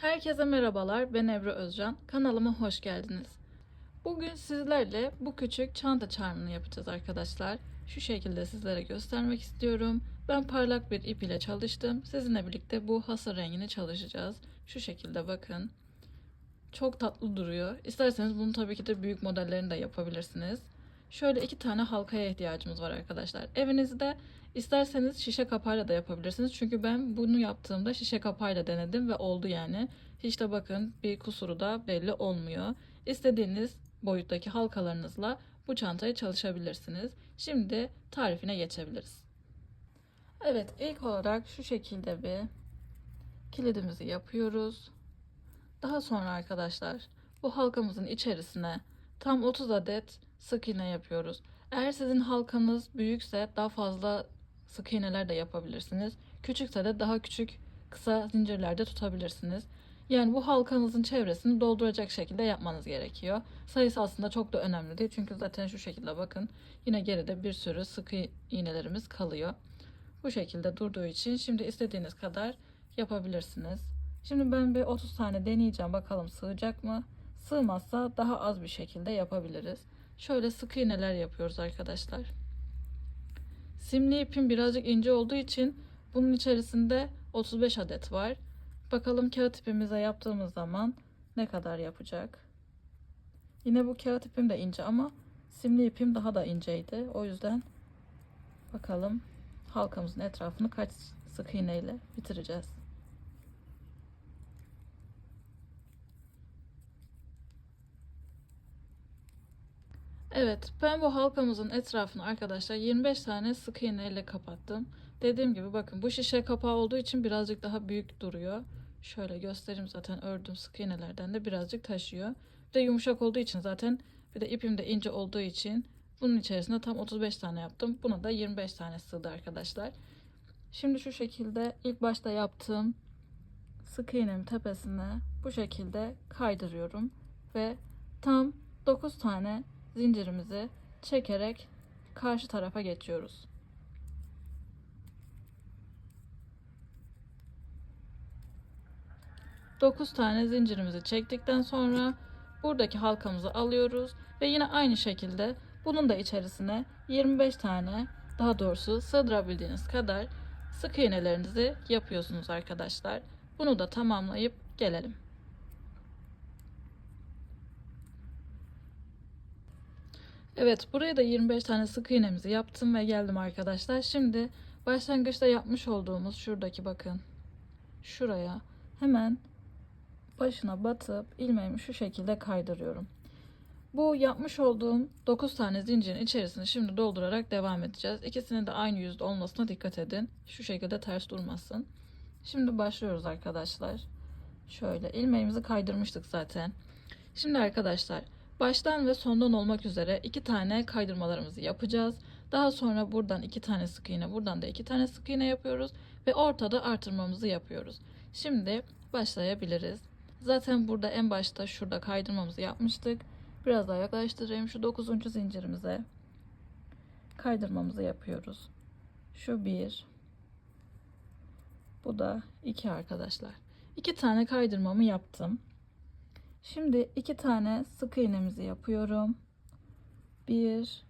Herkese merhabalar, ben Ebru Özcan. Kanalıma hoş geldiniz. Bugün sizlerle bu küçük çanta charmını yapacağız arkadaşlar. Şu şekilde sizlere göstermek istiyorum. Ben parlak bir ip ile çalıştım. Sizinle birlikte bu hasır rengini çalışacağız. Şu şekilde bakın. Çok tatlı duruyor. İsterseniz bunu tabii ki de büyük modellerini de yapabilirsiniz. Şöyle iki tane halkaya ihtiyacımız var arkadaşlar. Evinizde isterseniz şişe kapağıyla da yapabilirsiniz. Çünkü ben bunu yaptığımda şişe kapağıyla denedim ve oldu yani. Hiç de bakın bir kusuru da belli olmuyor. İstediğiniz boyuttaki halkalarınızla bu çantayı çalışabilirsiniz. Şimdi tarifine geçebiliriz. Evet ilk olarak şu şekilde bir kilidimizi yapıyoruz. Daha sonra arkadaşlar bu halkamızın içerisine tam 30 adet sık iğne yapıyoruz. Eğer sizin halkanız büyükse daha fazla sık iğneler de yapabilirsiniz. Küçükse de daha küçük kısa zincirlerde tutabilirsiniz. Yani bu halkanızın çevresini dolduracak şekilde yapmanız gerekiyor. Sayısı aslında çok da önemli değil. Çünkü zaten şu şekilde bakın. Yine geride bir sürü sık iğnelerimiz kalıyor. Bu şekilde durduğu için şimdi istediğiniz kadar yapabilirsiniz. Şimdi ben bir 30 tane deneyeceğim. Bakalım sığacak mı? Sığmazsa daha az bir şekilde yapabiliriz. Şöyle sık iğneler yapıyoruz arkadaşlar. Simli ipim birazcık ince olduğu için bunun içerisinde 35 adet var. Bakalım kağıt ipimize yaptığımız zaman ne kadar yapacak. Yine bu kağıt ipim de ince ama simli ipim daha da inceydi. O yüzden bakalım halkamızın etrafını kaç sık iğne ile bitireceğiz. Evet, ben bu halkamızın etrafını arkadaşlar 25 tane sık iğne ile kapattım. Dediğim gibi bakın bu şişe kapağı olduğu için birazcık daha büyük duruyor. Şöyle göstereyim zaten ördüğüm sık iğnelerden de birazcık taşıyor. Bir de yumuşak olduğu için zaten bir de ipim de ince olduğu için bunun içerisinde tam 35 tane yaptım. Buna da 25 tane sığdı arkadaşlar. Şimdi şu şekilde ilk başta yaptığım sık iğnemin tepesine bu şekilde kaydırıyorum ve tam 9 tane zincirimizi çekerek karşı tarafa geçiyoruz. Dokuz tane zincirimizi çektikten sonra buradaki halkamızı alıyoruz ve yine aynı şekilde bunun da içerisine 25 tane daha doğrusu sığdırabildiğiniz kadar sık iğnelerinizi yapıyorsunuz arkadaşlar. Bunu da tamamlayıp gelelim. Evet buraya da 25 tane sık iğnemizi yaptım ve geldim arkadaşlar. Şimdi başlangıçta yapmış olduğumuz şuradaki bakın şuraya hemen başına batıp ilmeğimi şu şekilde kaydırıyorum. Bu yapmış olduğum 9 tane zincirin içerisini şimdi doldurarak devam edeceğiz. İkisinin de aynı yüzde olmasına dikkat edin. Şu şekilde ters durmasın. Şimdi başlıyoruz arkadaşlar. Şöyle ilmeğimizi kaydırmıştık zaten. Şimdi arkadaşlar Baştan ve sondan olmak üzere iki tane kaydırmalarımızı yapacağız. Daha sonra buradan iki tane sık iğne, buradan da iki tane sık iğne yapıyoruz ve ortada artırmamızı yapıyoruz. Şimdi başlayabiliriz. Zaten burada en başta şurada kaydırmamızı yapmıştık. Biraz daha yaklaştırayım. Şu 9. zincirimize kaydırmamızı yapıyoruz. Şu bir. Bu da iki arkadaşlar. İki tane kaydırmamı yaptım. Şimdi iki tane sık iğnemizi yapıyorum. Bir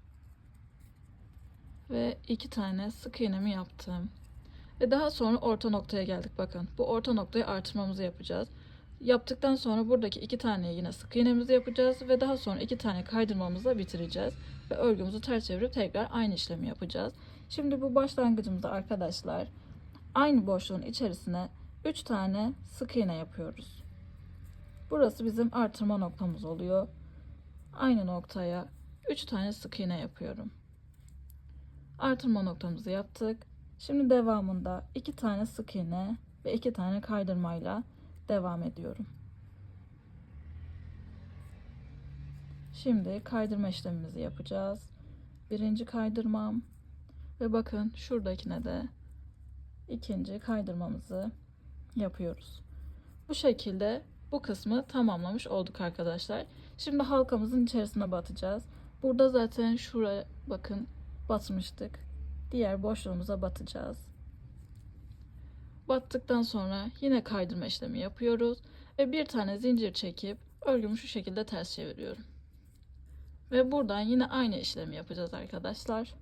ve iki tane sık iğnemi yaptım. Ve daha sonra orta noktaya geldik. Bakın bu orta noktayı artırmamızı yapacağız. Yaptıktan sonra buradaki iki tane yine sık iğnemizi yapacağız ve daha sonra iki tane kaydırmamızla bitireceğiz. Ve örgümüzü ters çevirip tekrar aynı işlemi yapacağız. Şimdi bu başlangıcımızda arkadaşlar aynı boşluğun içerisine 3 tane sık iğne yapıyoruz. Burası bizim artırma noktamız oluyor. Aynı noktaya 3 tane sık iğne yapıyorum. Artırma noktamızı yaptık. Şimdi devamında 2 tane sık iğne ve 2 tane kaydırmayla devam ediyorum. Şimdi kaydırma işlemimizi yapacağız. Birinci kaydırmam ve bakın şuradakine de ikinci kaydırmamızı yapıyoruz. Bu şekilde bu kısmı tamamlamış olduk arkadaşlar. Şimdi halkamızın içerisine batacağız. Burada zaten şuraya bakın batmıştık. Diğer boşluğumuza batacağız. Battıktan sonra yine kaydırma işlemi yapıyoruz ve bir tane zincir çekip örgümü şu şekilde ters çeviriyorum. Ve buradan yine aynı işlemi yapacağız arkadaşlar.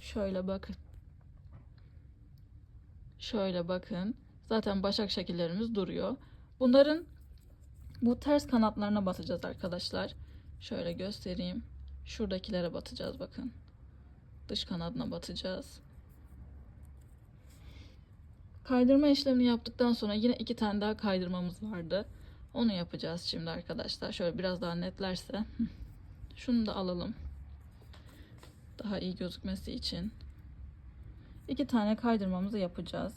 Şöyle bakın. Şöyle bakın. Zaten başak şekillerimiz duruyor. Bunların bu ters kanatlarına batacağız arkadaşlar. Şöyle göstereyim. Şuradakilere batacağız bakın. Dış kanadına batacağız. Kaydırma işlemini yaptıktan sonra yine iki tane daha kaydırmamız vardı. Onu yapacağız şimdi arkadaşlar. Şöyle biraz daha netlerse. Şunu da alalım. Daha iyi gözükmesi için. İki tane kaydırmamızı yapacağız.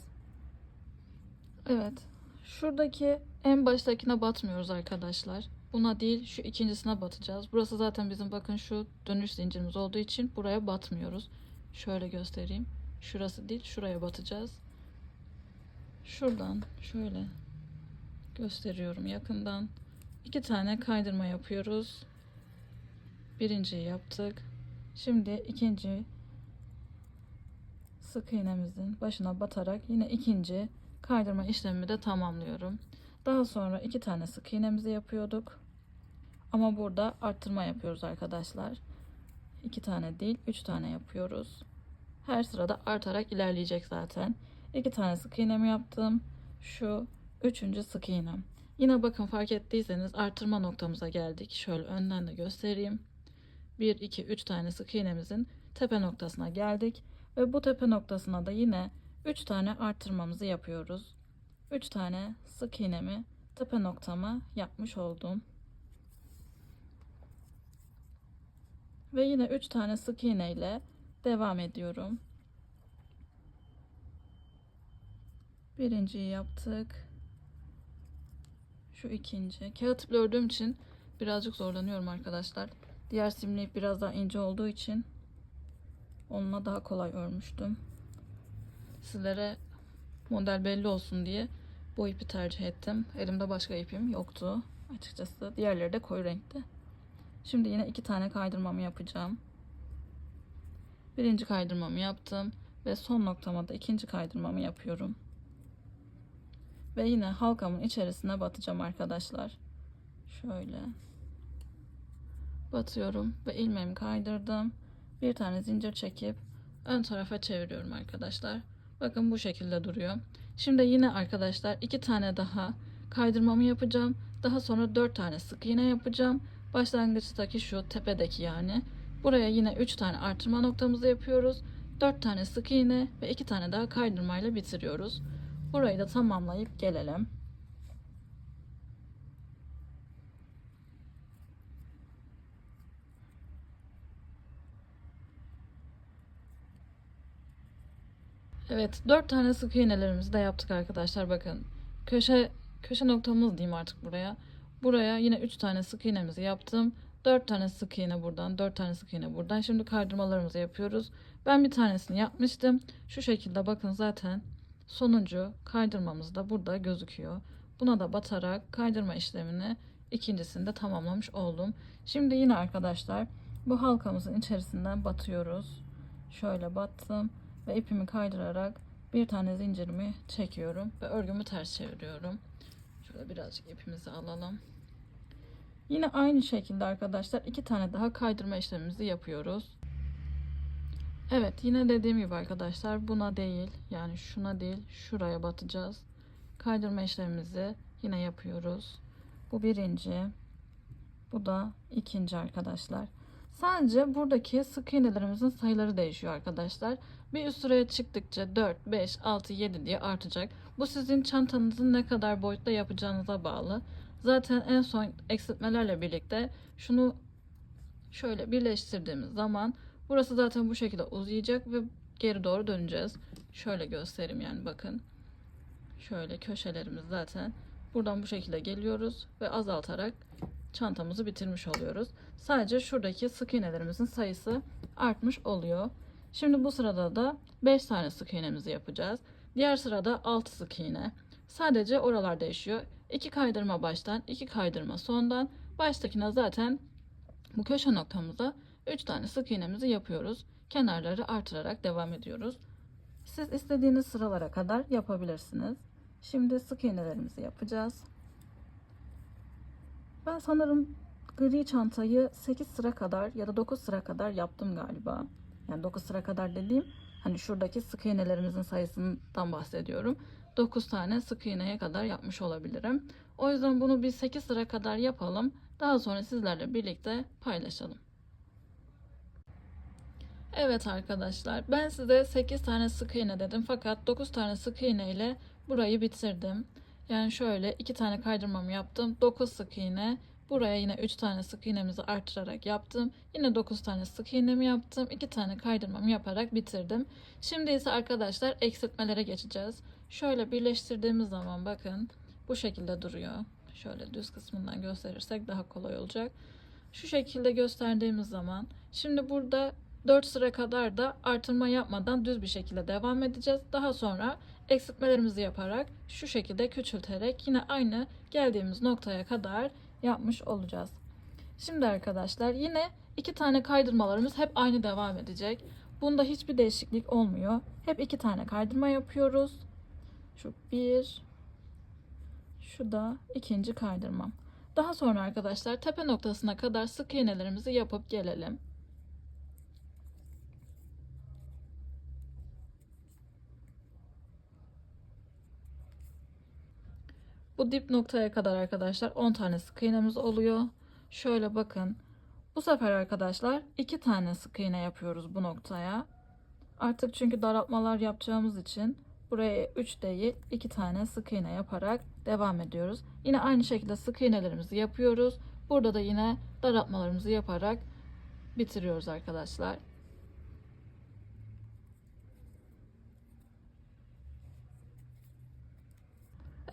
Evet. Şuradaki en baştakine batmıyoruz arkadaşlar. Buna değil şu ikincisine batacağız. Burası zaten bizim bakın şu dönüş zincirimiz olduğu için buraya batmıyoruz. Şöyle göstereyim. Şurası değil şuraya batacağız. Şuradan şöyle gösteriyorum yakından. İki tane kaydırma yapıyoruz. Birinciyi yaptık. Şimdi ikinci sık iğnemizin başına batarak yine ikinci kaydırma işlemimi de tamamlıyorum. Daha sonra iki tane sık iğnemizi yapıyorduk. Ama burada arttırma yapıyoruz arkadaşlar. İki tane değil, üç tane yapıyoruz. Her sırada artarak ilerleyecek zaten. İki tane sık iğnemi yaptım. Şu üçüncü sık iğnem. Yine bakın fark ettiyseniz artırma noktamıza geldik. Şöyle önden de göstereyim. 1, 2, 3 tane sık iğnemizin tepe noktasına geldik. Ve bu tepe noktasına da yine 3 tane arttırmamızı yapıyoruz. 3 tane sık iğnemi tepe noktama yapmış oldum. Ve yine 3 tane sık iğne ile devam ediyorum. Birinciyi yaptık. Şu ikinci. Kağıt iple ördüğüm için birazcık zorlanıyorum arkadaşlar. Diğer simli biraz daha ince olduğu için onunla daha kolay örmüştüm. Sizlere model belli olsun diye bu ipi tercih ettim. Elimde başka ipim yoktu açıkçası. Diğerleri de koyu renkte. Şimdi yine iki tane kaydırmamı yapacağım. Birinci kaydırmamı yaptım ve son noktama da ikinci kaydırmamı yapıyorum. Ve yine halkamın içerisine batacağım arkadaşlar. Şöyle batıyorum ve ilmeğimi kaydırdım. Bir tane zincir çekip ön tarafa çeviriyorum arkadaşlar. Bakın bu şekilde duruyor. Şimdi yine arkadaşlar iki tane daha kaydırmamı yapacağım. Daha sonra dört tane sık iğne yapacağım. Başlangıçtaki şu tepedeki yani. Buraya yine üç tane artırma noktamızı yapıyoruz. Dört tane sık iğne ve iki tane daha kaydırmayla bitiriyoruz. Burayı da tamamlayıp gelelim. Evet, dört tane sık iğnelerimizi de yaptık arkadaşlar. Bakın, köşe köşe noktamız diyeyim artık buraya. Buraya yine üç tane sık iğnemizi yaptım. Dört tane sık iğne buradan, dört tane sık iğne buradan. Şimdi kaydırmalarımızı yapıyoruz. Ben bir tanesini yapmıştım. Şu şekilde bakın zaten sonuncu kaydırmamız da burada gözüküyor. Buna da batarak kaydırma işlemini ikincisinde tamamlamış oldum. Şimdi yine arkadaşlar bu halkamızın içerisinden batıyoruz. Şöyle battım ve ipimi kaydırarak bir tane zincirimi çekiyorum ve örgümü ters çeviriyorum. Şöyle birazcık ipimizi alalım. Yine aynı şekilde arkadaşlar iki tane daha kaydırma işlemimizi yapıyoruz. Evet yine dediğim gibi arkadaşlar buna değil yani şuna değil şuraya batacağız. Kaydırma işlemimizi yine yapıyoruz. Bu birinci. Bu da ikinci arkadaşlar. Sadece buradaki sık iğnelerimizin sayıları değişiyor arkadaşlar. Bir üst sıraya çıktıkça 4, 5, 6, 7 diye artacak. Bu sizin çantanızın ne kadar boyutta yapacağınıza bağlı. Zaten en son eksiltmelerle birlikte şunu şöyle birleştirdiğimiz zaman burası zaten bu şekilde uzayacak ve geri doğru döneceğiz. Şöyle göstereyim yani bakın. Şöyle köşelerimiz zaten buradan bu şekilde geliyoruz ve azaltarak çantamızı bitirmiş oluyoruz. Sadece şuradaki sık iğnelerimizin sayısı artmış oluyor. Şimdi bu sırada da 5 tane sık iğnemizi yapacağız. Diğer sırada 6 sık iğne. Sadece oralar değişiyor. 2 kaydırma baştan, 2 kaydırma sondan. Baştakine zaten bu köşe noktamıza 3 tane sık iğnemizi yapıyoruz. Kenarları artırarak devam ediyoruz. Siz istediğiniz sıralara kadar yapabilirsiniz. Şimdi sık iğnelerimizi yapacağız. Ben sanırım gri çantayı 8 sıra kadar ya da 9 sıra kadar yaptım galiba. Yani 9 sıra kadar dediğim hani şuradaki sık iğnelerimizin sayısından bahsediyorum. 9 tane sık iğneye kadar yapmış olabilirim. O yüzden bunu bir 8 sıra kadar yapalım. Daha sonra sizlerle birlikte paylaşalım. Evet arkadaşlar ben size 8 tane sık iğne dedim fakat 9 tane sık iğne ile burayı bitirdim. Yani şöyle 2 tane kaydırmamı yaptım. 9 sık iğne. Buraya yine 3 tane sık iğnemizi artırarak yaptım. Yine 9 tane sık iğnemi yaptım. 2 tane kaydırmamı yaparak bitirdim. Şimdi ise arkadaşlar eksiltmelere geçeceğiz. Şöyle birleştirdiğimiz zaman bakın bu şekilde duruyor. Şöyle düz kısmından gösterirsek daha kolay olacak. Şu şekilde gösterdiğimiz zaman şimdi burada 4 sıra kadar da artırma yapmadan düz bir şekilde devam edeceğiz. Daha sonra eksiltmelerimizi yaparak şu şekilde küçülterek yine aynı geldiğimiz noktaya kadar yapmış olacağız. Şimdi arkadaşlar yine iki tane kaydırmalarımız hep aynı devam edecek. Bunda hiçbir değişiklik olmuyor. Hep iki tane kaydırma yapıyoruz. Şu bir, şu da ikinci kaydırmam. Daha sonra arkadaşlar tepe noktasına kadar sık iğnelerimizi yapıp gelelim. Bu dip noktaya kadar arkadaşlar 10 tane sık iğnemiz oluyor. Şöyle bakın. Bu sefer arkadaşlar 2 tane sık iğne yapıyoruz bu noktaya. Artık çünkü daraltmalar yapacağımız için buraya 3 değil 2 tane sık iğne yaparak devam ediyoruz. Yine aynı şekilde sık iğnelerimizi yapıyoruz. Burada da yine daraltmalarımızı yaparak bitiriyoruz arkadaşlar.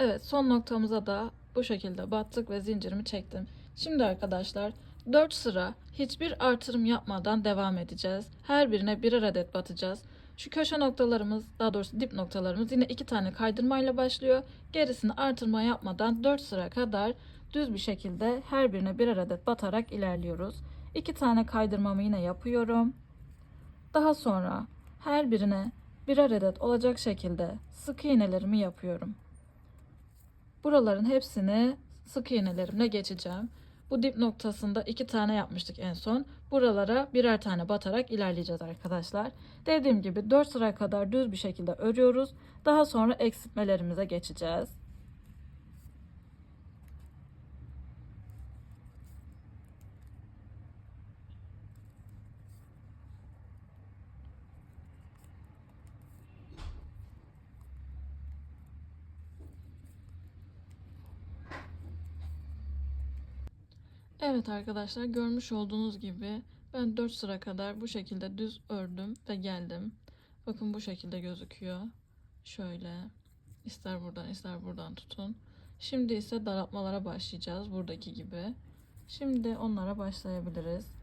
Evet son noktamıza da bu şekilde battık ve zincirimi çektim. Şimdi arkadaşlar 4 sıra hiçbir artırım yapmadan devam edeceğiz. Her birine birer adet batacağız. Şu köşe noktalarımız daha doğrusu dip noktalarımız yine iki tane kaydırmayla başlıyor. Gerisini artırma yapmadan 4 sıra kadar düz bir şekilde her birine birer adet batarak ilerliyoruz. 2 tane kaydırmamı yine yapıyorum. Daha sonra her birine birer adet olacak şekilde sık iğnelerimi yapıyorum. Buraların hepsini sık iğnelerimle geçeceğim. Bu dip noktasında iki tane yapmıştık en son. Buralara birer tane batarak ilerleyeceğiz arkadaşlar. Dediğim gibi 4 sıra kadar düz bir şekilde örüyoruz. Daha sonra eksiltmelerimize geçeceğiz. Evet arkadaşlar görmüş olduğunuz gibi ben 4 sıra kadar bu şekilde düz ördüm ve geldim. Bakın bu şekilde gözüküyor. Şöyle ister buradan ister buradan tutun. Şimdi ise daraltmalara başlayacağız buradaki gibi. Şimdi onlara başlayabiliriz.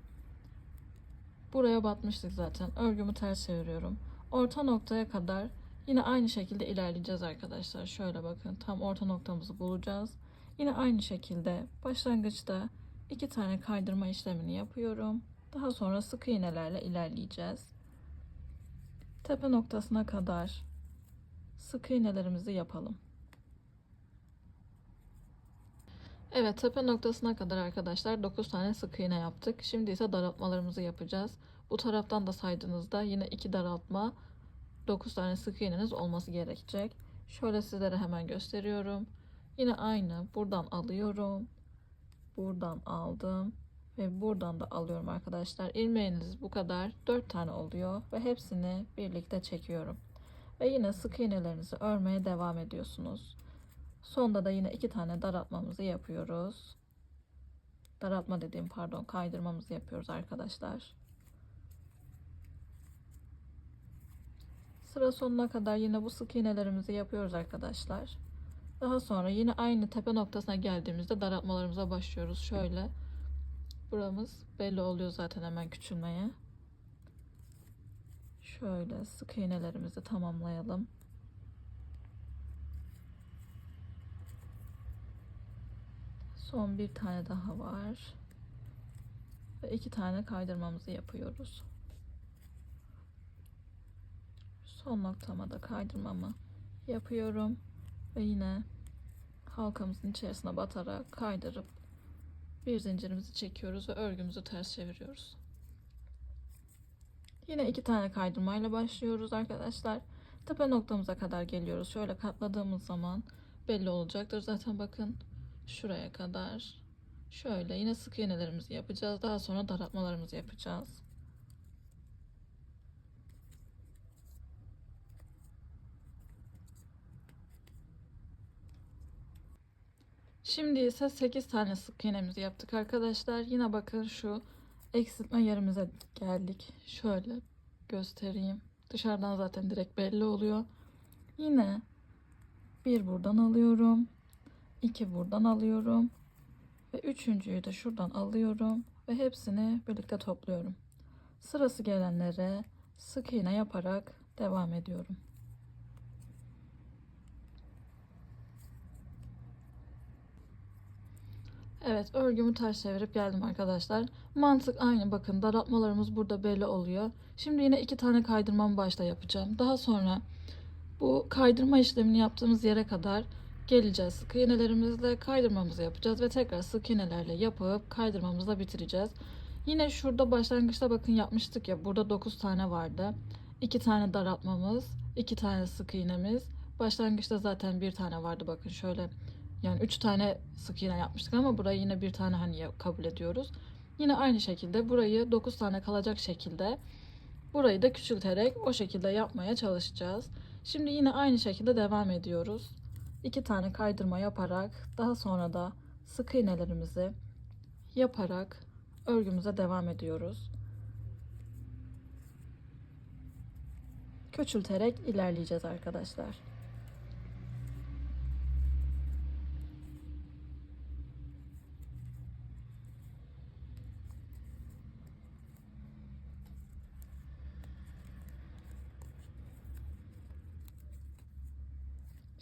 Buraya batmıştık zaten. Örgümü ters çeviriyorum. Orta noktaya kadar yine aynı şekilde ilerleyeceğiz arkadaşlar. Şöyle bakın tam orta noktamızı bulacağız. Yine aynı şekilde başlangıçta iki tane kaydırma işlemini yapıyorum. Daha sonra sık iğnelerle ilerleyeceğiz. Tepe noktasına kadar sık iğnelerimizi yapalım. Evet tepe noktasına kadar arkadaşlar 9 tane sık iğne yaptık. Şimdi ise daraltmalarımızı yapacağız. Bu taraftan da saydığınızda yine 2 daraltma 9 tane sık iğneniz olması gerekecek. Şöyle sizlere hemen gösteriyorum. Yine aynı buradan alıyorum buradan aldım ve buradan da alıyorum arkadaşlar. İlmeğiniz bu kadar 4 tane oluyor ve hepsini birlikte çekiyorum. Ve yine sık iğnelerinizi örmeye devam ediyorsunuz. Sonda da yine iki tane daraltmamızı yapıyoruz. Daraltma dediğim pardon kaydırmamızı yapıyoruz arkadaşlar. Sıra sonuna kadar yine bu sık iğnelerimizi yapıyoruz arkadaşlar. Daha sonra yine aynı tepe noktasına geldiğimizde daraltmalarımıza başlıyoruz. Şöyle buramız belli oluyor zaten hemen küçülmeye. Şöyle sık iğnelerimizi tamamlayalım. Son bir tane daha var. Ve iki tane kaydırmamızı yapıyoruz. Son noktama da kaydırmamı yapıyorum. Ve yine halkamızın içerisine batarak kaydırıp bir zincirimizi çekiyoruz ve örgümüzü ters çeviriyoruz. Yine iki tane kaydırmayla başlıyoruz arkadaşlar. Tepe noktamıza kadar geliyoruz. Şöyle katladığımız zaman belli olacaktır. Zaten bakın şuraya kadar. Şöyle yine sık iğnelerimizi yapacağız. Daha sonra daraltmalarımızı yapacağız. Şimdi ise 8 tane sık iğnemizi yaptık arkadaşlar. Yine bakın şu eksiltme yerimize geldik. Şöyle göstereyim. Dışarıdan zaten direkt belli oluyor. Yine bir buradan alıyorum. iki buradan alıyorum. Ve üçüncüyü de şuradan alıyorum. Ve hepsini birlikte topluyorum. Sırası gelenlere sık iğne yaparak devam ediyorum. Evet örgümü ters çevirip geldim arkadaşlar. Mantık aynı bakın daraltmalarımız burada belli oluyor. Şimdi yine iki tane kaydırmamı başta yapacağım. Daha sonra bu kaydırma işlemini yaptığımız yere kadar geleceğiz. Sık iğnelerimizle kaydırmamızı yapacağız ve tekrar sık iğnelerle yapıp kaydırmamızı bitireceğiz. Yine şurada başlangıçta bakın yapmıştık ya burada 9 tane vardı. 2 tane daraltmamız, 2 tane sık iğnemiz. Başlangıçta zaten bir tane vardı bakın şöyle yani 3 tane sık iğne yapmıştık ama burayı yine bir tane hani kabul ediyoruz. Yine aynı şekilde burayı 9 tane kalacak şekilde burayı da küçülterek o şekilde yapmaya çalışacağız. Şimdi yine aynı şekilde devam ediyoruz. 2 tane kaydırma yaparak daha sonra da sık iğnelerimizi yaparak örgümüze devam ediyoruz. Küçülterek ilerleyeceğiz arkadaşlar.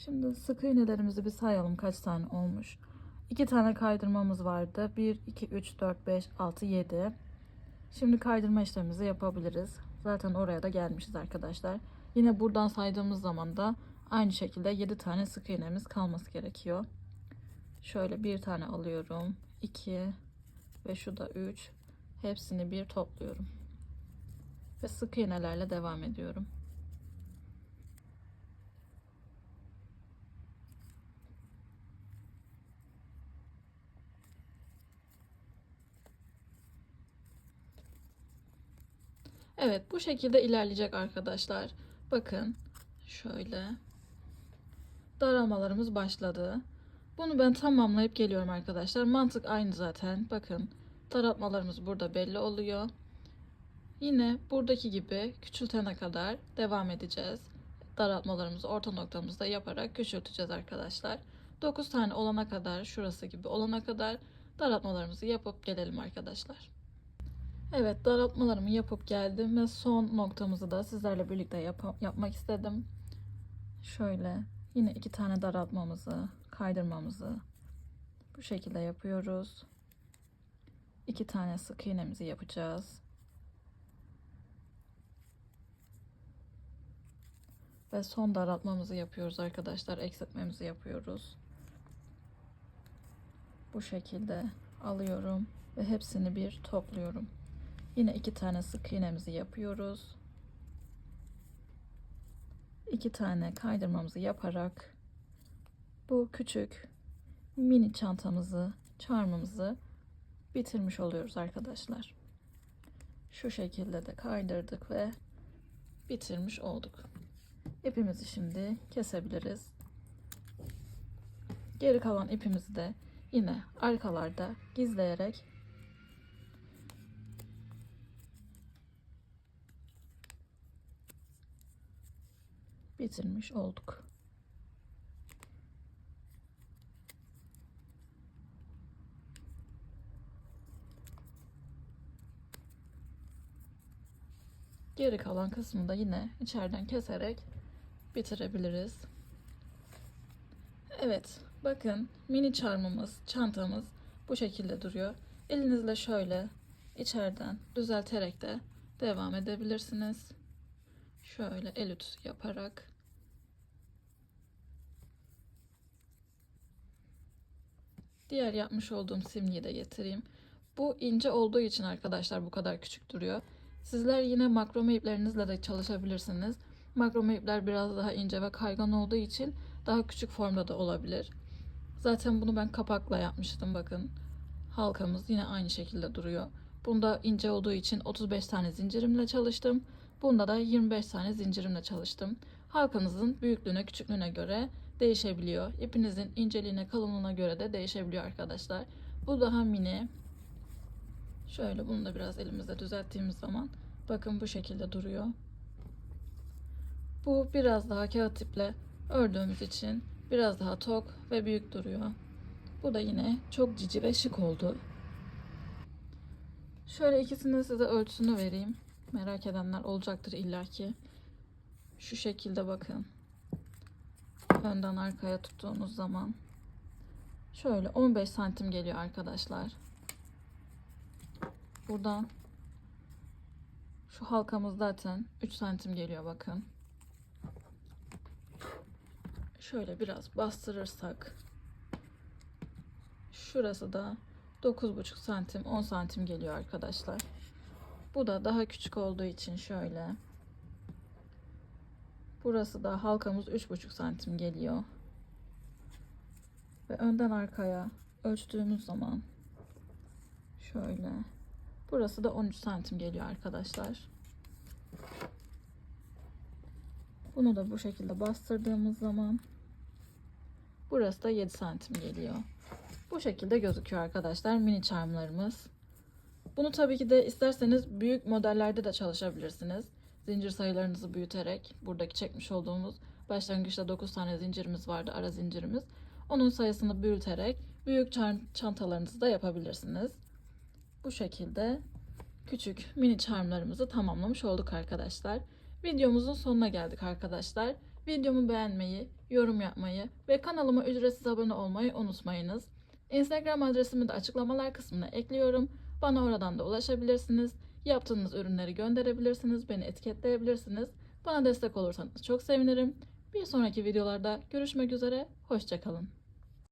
Şimdi sık iğnelerimizi bir sayalım kaç tane olmuş. 2 tane kaydırmamız vardı. 1, 2, 3, 4, 5, 6, 7. Şimdi kaydırma işlemimizi yapabiliriz. Zaten oraya da gelmişiz arkadaşlar. Yine buradan saydığımız zaman da aynı şekilde 7 tane sık iğnemiz kalması gerekiyor. Şöyle bir tane alıyorum. 2 ve şu da 3. Hepsini bir topluyorum. Ve sık iğnelerle devam ediyorum. Evet bu şekilde ilerleyecek arkadaşlar. Bakın şöyle daralmalarımız başladı. Bunu ben tamamlayıp geliyorum arkadaşlar. Mantık aynı zaten. Bakın daraltmalarımız burada belli oluyor. Yine buradaki gibi küçültene kadar devam edeceğiz. Daraltmalarımızı orta noktamızda yaparak küçülteceğiz arkadaşlar. 9 tane olana kadar şurası gibi olana kadar daraltmalarımızı yapıp gelelim arkadaşlar. Evet daraltmalarımı yapıp geldim ve son noktamızı da sizlerle birlikte yap yapmak istedim. Şöyle yine iki tane daraltmamızı, kaydırmamızı bu şekilde yapıyoruz. İki tane sık iğnemizi yapacağız. Ve son daraltmamızı yapıyoruz arkadaşlar. Eksiltmemizi yapıyoruz. Bu şekilde alıyorum ve hepsini bir topluyorum. Yine iki tane sık iğnemizi yapıyoruz. İki tane kaydırmamızı yaparak bu küçük mini çantamızı, çarmımızı bitirmiş oluyoruz arkadaşlar. Şu şekilde de kaydırdık ve bitirmiş olduk. İpimizi şimdi kesebiliriz. Geri kalan ipimizi de yine arkalarda gizleyerek bitirmiş olduk. Geri kalan kısmını da yine içeriden keserek bitirebiliriz. Evet, bakın mini çarmımız, çantamız bu şekilde duruyor. Elinizle şöyle içeriden düzelterek de devam edebilirsiniz. şöyle el ütüsü yaparak diğer yapmış olduğum simliği de getireyim. Bu ince olduğu için arkadaşlar bu kadar küçük duruyor. Sizler yine makrome iplerinizle de çalışabilirsiniz. Makrome ipler biraz daha ince ve kaygan olduğu için daha küçük formda da olabilir. Zaten bunu ben kapakla yapmıştım bakın. Halkamız yine aynı şekilde duruyor. Bunda ince olduğu için 35 tane zincirimle çalıştım. Bunda da 25 tane zincirimle çalıştım. Halkanızın büyüklüğüne, küçüklüğüne göre değişebiliyor. İpinizin inceliğine, kalınlığına göre de değişebiliyor arkadaşlar. Bu daha mini. Şöyle bunu da biraz elimizde düzelttiğimiz zaman bakın bu şekilde duruyor. Bu biraz daha kağıt iple ördüğümüz için biraz daha tok ve büyük duruyor. Bu da yine çok cici ve şık oldu. Şöyle ikisinin size ölçüsünü vereyim. Merak edenler olacaktır illaki. Şu şekilde bakın. Önden arkaya tuttuğunuz zaman şöyle 15 santim geliyor arkadaşlar. Buradan şu halkamız zaten 3 santim geliyor bakın. Şöyle biraz bastırırsak şurası da 9,5 santim 10 santim geliyor arkadaşlar. Bu da daha küçük olduğu için şöyle. Burası da halkamız 3,5 santim geliyor. Ve önden arkaya ölçtüğümüz zaman şöyle. Burası da 13 santim geliyor arkadaşlar. Bunu da bu şekilde bastırdığımız zaman burası da 7 santim geliyor. Bu şekilde gözüküyor arkadaşlar mini charmlarımız. Bunu tabii ki de isterseniz büyük modellerde de çalışabilirsiniz. Zincir sayılarınızı büyüterek buradaki çekmiş olduğumuz başlangıçta 9 tane zincirimiz vardı ara zincirimiz. Onun sayısını büyüterek büyük çantalarınızı da yapabilirsiniz. Bu şekilde küçük mini charmlarımızı tamamlamış olduk arkadaşlar. Videomuzun sonuna geldik arkadaşlar. Videomu beğenmeyi, yorum yapmayı ve kanalıma ücretsiz abone olmayı unutmayınız. Instagram adresimi de açıklamalar kısmına ekliyorum. Bana oradan da ulaşabilirsiniz. Yaptığınız ürünleri gönderebilirsiniz. Beni etiketleyebilirsiniz. Bana destek olursanız çok sevinirim. Bir sonraki videolarda görüşmek üzere. Hoşçakalın.